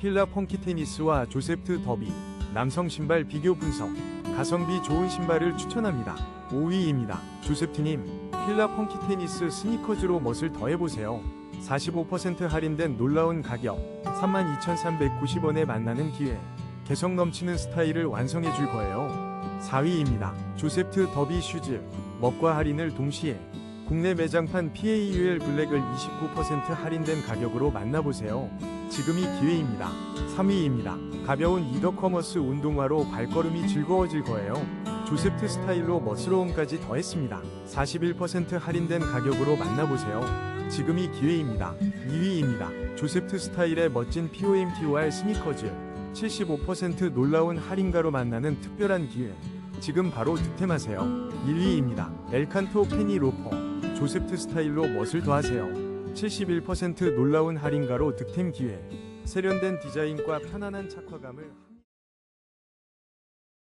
필라 펑키 테니스와 조셉트 더비 남성 신발 비교 분석 가성비 좋은 신발을 추천합니다. 5위입니다. 조셉트님 필라 펑키 테니스 스니커즈로 멋을 더해보세요. 45% 할인된 놀라운 가격 32,390원에 만나는 기회 개성 넘치는 스타일을 완성해 줄 거예요. 4위입니다. 조셉트 더비 슈즈 멋과 할인을 동시에 국내 매장판 PAUL 블랙을 29% 할인된 가격으로 만나보세요. 지금이 기회입니다. 3위입니다. 가벼운 이더커머스 운동화로 발걸음이 즐거워질 거예요. 조셉트 스타일로 멋스러움까지 더했습니다. 41% 할인된 가격으로 만나보세요. 지금이 기회입니다. 2위입니다. 조셉트 스타일의 멋진 POMTOR 스니커즈 75% 놀라운 할인가로 만나는 특별한 기회. 지금 바로 득템하세요. 1위입니다. 엘칸토 페니 로퍼 조셉트 스타일로 멋을 더하세요. 71% 놀라운 할인가로 득템 기회. 세련된 디자인과 편안한 착화감을